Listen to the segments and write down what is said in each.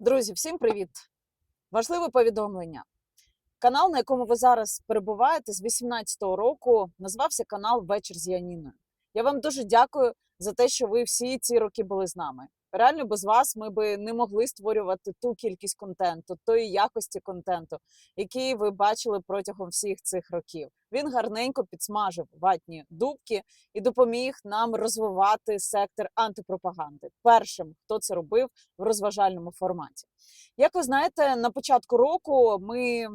Друзі, всім привіт! Важливе повідомлення. Канал, на якому ви зараз перебуваєте з 18-го року, назвався канал Вечір з Яніною. Я вам дуже дякую за те, що ви всі ці роки були з нами. Реально, без вас ми би не могли створювати ту кількість контенту, тої якості контенту, який ви бачили протягом всіх цих років. Він гарненько підсмажив ватні дубки і допоміг нам розвивати сектор антипропаганди. Першим, хто це робив в розважальному форматі. Як ви знаєте, на початку року ми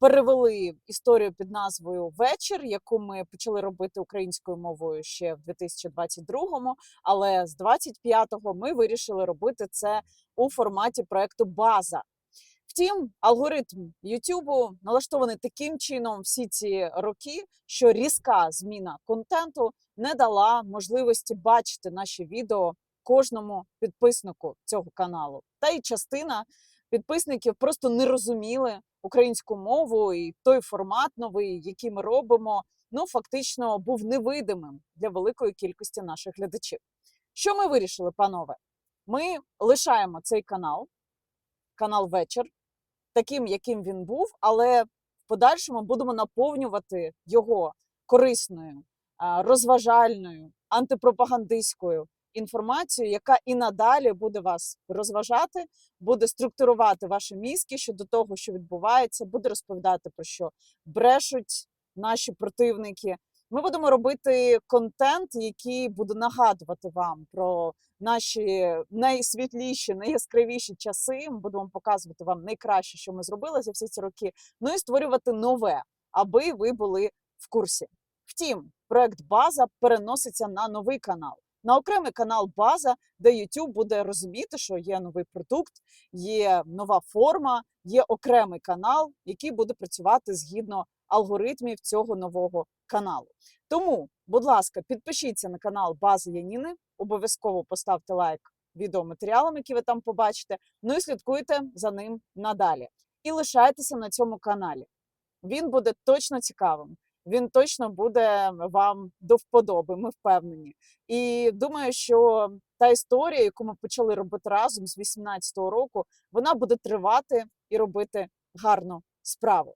перевели історію під назвою Вечір, яку ми почали робити українською мовою ще в 2022-му, але з 25-го ми вирішили робити це у форматі проекту База. Втім, алгоритм Ютубу налаштований таким чином всі ці роки, що різка зміна контенту не дала можливості бачити наші відео кожному підписнику цього каналу. Та й частина підписників просто не розуміли українську мову і той формат новий, який ми робимо, ну фактично був невидимим для великої кількості наших глядачів. Що ми вирішили, панове? Ми лишаємо цей канал, канал Вечір, таким, яким він був, але в подальшому будемо наповнювати його корисною, розважальною, антипропагандистською інформацією, яка і надалі буде вас розважати, буде структурувати ваші мізки щодо того, що відбувається, буде розповідати про що брешуть наші противники. Ми будемо робити контент, який буде нагадувати вам про наші найсвітліші, найяскравіші часи. Ми будемо показувати вам найкраще, що ми зробили за всі ці роки. Ну і створювати нове, аби ви були в курсі. Втім, проект База переноситься на новий канал. На окремий канал База, де YouTube буде розуміти, що є новий продукт, є нова форма, є окремий канал, який буде працювати згідно алгоритмів цього нового каналу. Тому, будь ласка, підпишіться на канал Бази Яніни, обов'язково поставте лайк відеоматеріалам, які ви там побачите. Ну і слідкуйте за ним надалі. І лишайтеся на цьому каналі. Він буде точно цікавим. Він точно буде вам до вподоби, ми впевнені. І думаю, що та історія, яку ми почали робити разом з 18-го року, вона буде тривати і робити гарну справу.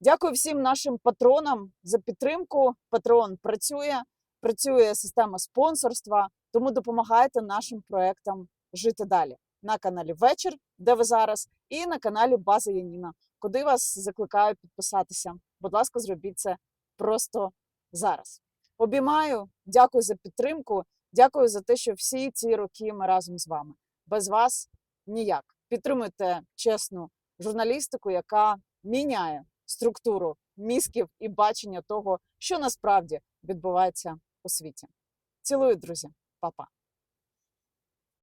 Дякую всім нашим патронам за підтримку. Патрон працює, працює система спонсорства, тому допомагайте нашим проектам жити далі на каналі Вечір, де ви зараз, і на каналі База Яніна, куди вас закликаю підписатися. Будь ласка, зробіть це просто зараз. Обіймаю, дякую за підтримку. Дякую за те, що всі ці роки ми разом з вами. Без вас ніяк. Підтримуйте чесну журналістику, яка міняє структуру мізків і бачення того, що насправді відбувається у світі. Цілую, друзі, Па-па.